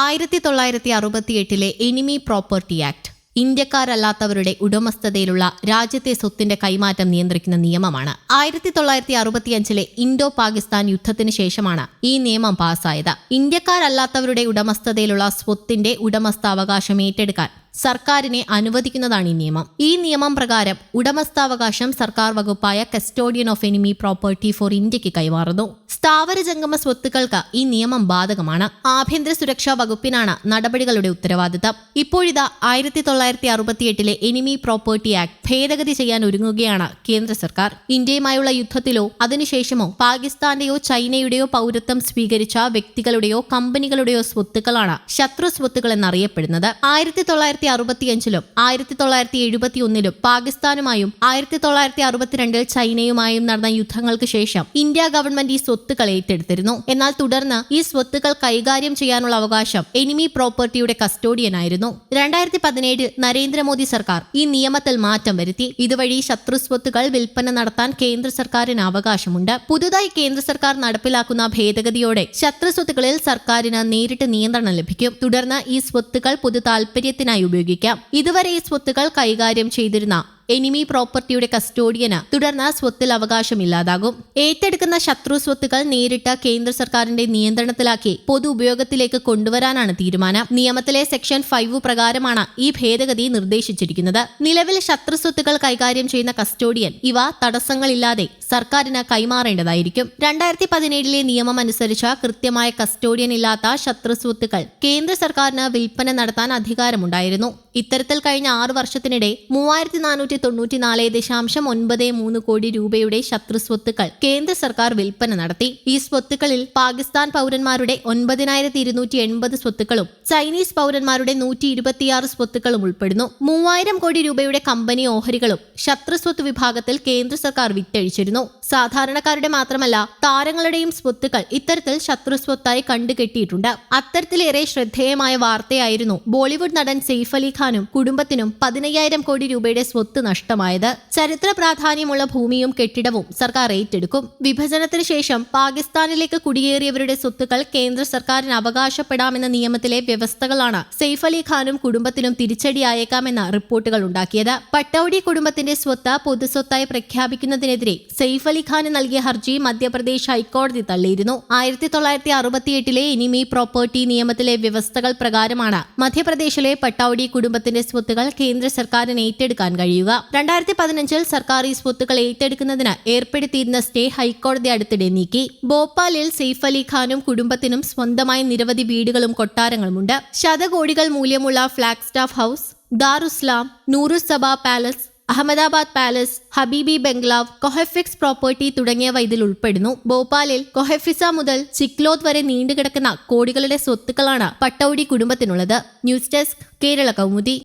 ആയിരത്തി തൊള്ളായിരത്തി അറുപത്തിയെട്ടിലെ എനിമി പ്രോപ്പർട്ടി ആക്ട് ഇന്ത്യക്കാരല്ലാത്തവരുടെ ഉടമസ്ഥതയിലുള്ള രാജ്യത്തെ സ്വത്തിന്റെ കൈമാറ്റം നിയന്ത്രിക്കുന്ന നിയമമാണ്. ആയിരത്തി തൊള്ളായിരത്തി അറുപത്തിയഞ്ചിലെ ഇൻഡോ പാകിസ്ഥാൻ യുദ്ധത്തിന് ശേഷമാണ് ഈ നിയമം പാസ്സായത് ഇന്ത്യക്കാരല്ലാത്തവരുടെ ഉടമസ്ഥതയിലുള്ള സ്വത്തിന്റെ ഉടമസ്ഥാവകാശം ഏറ്റെടുക്കാൻ സർക്കാരിനെ അനുവദിക്കുന്നതാണ് ഈ നിയമം. ഈ നിയമം പ്രകാരം ഉടമസ്ഥാവകാശം സർക്കാർ വകുപ്പായ custodian of enemy property for ഇന്ത്യയ്ക്ക് കൈമാറുന്നു. സ്ഥാവര ജംഗമ സ്വത്തുക്കൾക്ക് ഈ നിയമം ബാധകമാണ്. ആഭ്യന്തര സുരക്ഷാ വകുപ്പിനാണ് നടപടികളുടെ ഉത്തരവാദിത്തം. ഇപ്പോഴിതാ ആയിരത്തി തൊള്ളായിരത്തി അറുപത്തിയെട്ടിലെ എനിമി പ്രോപ്പർട്ടി ആക്ട് ഭേദഗതി ചെയ്യാൻ ഒരുങ്ങുകയാണ് കേന്ദ്ര സർക്കാർ. ഇന്ത്യയുമായുള്ള യുദ്ധത്തിലോ അതിനുശേഷമോ പാകിസ്ഥാന്റെയോ ചൈനയുടെയോ പൗരത്വം സ്വീകരിച്ച വ്യക്തികളുടെയോ കമ്പനികളുടെയോ സ്വത്തുക്കളാണ് ശത്രു സ്വത്തുക്കൾ എന്നറിയപ്പെടുന്നത് ആയിരത്തി തൊള്ളായിരത്തി അറുപത്തിയഞ്ചിലും ആയിരത്തി തൊള്ളായിരത്തി എഴുപത്തി ഒന്നിലും പാകിസ്ഥാനുമായും ആയിരത്തി തൊള്ളായിരത്തി അറുപത്തിരണ്ടിൽ ചൈനയുമായും നടന്ന യുദ്ധങ്ങൾക്ക് ശേഷം ഇന്ത്യ ഗവൺമെന്റ് ഈ സ്വത്തുക്കൾ ഏറ്റെടുത്തിരുന്നു. എന്നാൽ തുടർന്ന് ഈ സ്വത്തുക്കൾ കൈകാര്യം ചെയ്യാനുള്ള അവകാശം എനിമി പ്രോപ്പർട്ടിയുടെ കസ്റ്റോഡിയനായിരുന്നു രണ്ടായിരത്തി പതിനേഴിൽ നരേന്ദ്രമോദി സർക്കാർ ഈ നിയമത്തിൽ മാറ്റം വരുത്തി. ഇതുവഴി ശത്രു സ്വത്തുക്കൾ വിൽപ്പന നടത്താൻ കേന്ദ്ര സർക്കാരിന് അവകാശമുണ്ട്. പുതുതായി കേന്ദ്ര സർക്കാർ നടപ്പിലാക്കുന്ന ഭേദഗതിയോടെ ശത്രു സ്വത്തുക്കളിൽ സർക്കാരിന് നേരിട്ട് നിയന്ത്രണം ലഭിക്കും. തുടർന്ന് ഈ സ്വത്തുക്കൾ പൊതു താൽപര്യത്തിനായി ഉപയോഗിക്കാം. ഇതുവരെ ഈ സ്വത്തുക്കൾ കൈകാര്യം ചെയ്തിരുന്ന എനിമി പ്രോപ്പർട്ടിയുടെ കസ്റ്റോഡിയന് തുടർന്ന് സ്വത്തിൽ അവകാശമില്ലാതാകും. ഏറ്റെടുക്കുന്ന ശത്രു സ്വത്തുകൾ നേരിട്ട് കേന്ദ്ര സർക്കാരിന്റെ നിയന്ത്രണത്തിലാക്കി പൊതു ഉപയോഗത്തിലേക്ക് കൊണ്ടുവരാനാണ് തീരുമാനം. നിയമത്തിലെ സെക്ഷൻ ഫൈവ് പ്രകാരമാണ് ഈ ഭേദഗതി നിർദ്ദേശിച്ചിരിക്കുന്നത്. നിലവിൽ ശത്രു സ്വത്തുക്കൾ കൈകാര്യം ചെയ്യുന്ന കസ്റ്റോഡിയൻ ഇവ തടസ്സങ്ങളില്ലാതെ സർക്കാരിന് കൈമാറേണ്ടതായിരിക്കും. രണ്ടായിരത്തി പതിനേഴിലെ നിയമം അനുസരിച്ച് കൃത്യമായ കസ്റ്റോഡിയൻ ഇല്ലാത്ത ശത്രു സ്വത്തുക്കൾ കേന്ദ്ര സർക്കാരിന് വിൽപ്പന നടത്താൻ അധികാരമുണ്ടായിരുന്നു. ഇത്തരത്തിൽ കഴിഞ്ഞ ആറു വർഷത്തിനിടെ മൂവായിരത്തി നാനൂറ്റി തൊണ്ണൂറ്റിനാല് ദശാംശം ഒൻപത് മൂന്ന് കോടി രൂപയുടെ ശത്രു സ്വത്തുക്കൾ കേന്ദ്ര സർക്കാർ വിൽപ്പന നടത്തി. ഈ സ്വത്തുക്കളിൽ പാകിസ്ഥാൻ പൗരന്മാരുടെ ഒൻപതിനായിരത്തി ഇരുന്നൂറ്റി എൺപത് സ്വത്തുക്കളും ചൈനീസ് പൗരന്മാരുടെ നൂറ്റി ഇരുപത്തിയാറ് സ്വത്തുക്കളും ഉൾപ്പെടുന്നു. മൂവായിരം കോടി രൂപയുടെ കമ്പനി ഓഹരികളും ശത്രു സ്വത്ത് വിഭാഗത്തിൽ കേന്ദ്ര സർക്കാർ വിറ്റഴിച്ചിരുന്നു. സാധാരണക്കാരുടെ മാത്രമല്ല താരങ്ങളുടെയും സ്വത്തുക്കൾ ഇത്തരത്തിൽ ശത്രു സ്വത്തായി കണ്ടുകെട്ടിയിട്ടുണ്ട്. അത്തരത്തിലേറെ ശ്രദ്ധേയമായ വാർത്തയായിരുന്നു ബോളിവുഡ് നടൻ സെയ്ഫ് അലി ഖാനും കുടുംബത്തിനും പതിനയ്യായിരം കോടി രൂപയുടെ സ്വത്ത് നഷ്ടമായത്. ചരിത്ര പ്രാധാന്യമുള്ള ഭൂമിയും കെട്ടിടവും സർക്കാർ ഏറ്റെടുക്കും. വിഭജനത്തിന് ശേഷം പാകിസ്ഥാനിലേക്ക് കുടിയേറിയവരുടെ സ്വത്തുക്കൾ കേന്ദ്ര സർക്കാരിന് അവകാശപ്പെടാമെന്ന നിയമത്തിലെ വ്യവസ്ഥകളാണ് സെയ്ഫ് അലി ഖാനും കുടുംബത്തിനും തിരിച്ചടിയായേക്കാമെന്ന റിപ്പോർട്ടുകൾ ഉണ്ടാക്കിയത്. പട്ടൌഡി കുടുംബത്തിന്റെ സ്വത്ത് പൊതുസ്വത്തായി പ്രഖ്യാപിക്കുന്നതിനെതിരെ സെയ്ഫ് അലി ഖാന് നൽകിയ ഹർജി മധ്യപ്രദേശ് ഹൈക്കോടതി തള്ളിയിരുന്നു. ആയിരത്തി തൊള്ളായിരത്തി അറുപത്തിയെട്ടിലെ എനിമി പ്രോപ്പർട്ടി നിയമത്തിലെ വ്യവസ്ഥകൾ പ്രകാരമാണ് മധ്യപ്രദേശിലെ പട്ടൌഡി കുടുംബത്തിന്റെ സ്വത്തുകൾ കേന്ദ്ര സർക്കാരിന് ഏറ്റെടുക്കാൻ കഴിയുക. രണ്ടായിരത്തി പതിനഞ്ചിൽ സർക്കാർ ഈ സ്വത്തുക്കൾ ഏറ്റെടുക്കുന്നതിന് ഏർപ്പെടുത്തിയിരുന്ന സ്റ്റേ ഹൈക്കോടതി അടുത്തിടെ നീക്കി. ഭോപ്പാലിൽ സെയ്ഫ് അലി ഖാനും കുടുംബത്തിനും സ്വന്തമായി നിരവധി വീടുകളും കൊട്ടാരങ്ങളുമുണ്ട്. ശതകോടികൾ മൂല്യമുള്ള flag staff house Darussalam നൂറുസഭ palace Ahmedabad palace Habibi bungalow കൊഹഫിക്സ് property തുടങ്ങിയവ ഇതിൽ ഉൾപ്പെടുന്നു. ഭോപ്പാലിൽ കൊഹഫിസ മുതൽ ചിക്ലോത്ത് വരെ നീണ്ടുകിടക്കുന്ന കോടികളുടെ സ്വത്തുക്കളാണ് Pataudi കുടുംബത്തിനുള്ളത്. News desk Kerala Kaumudi.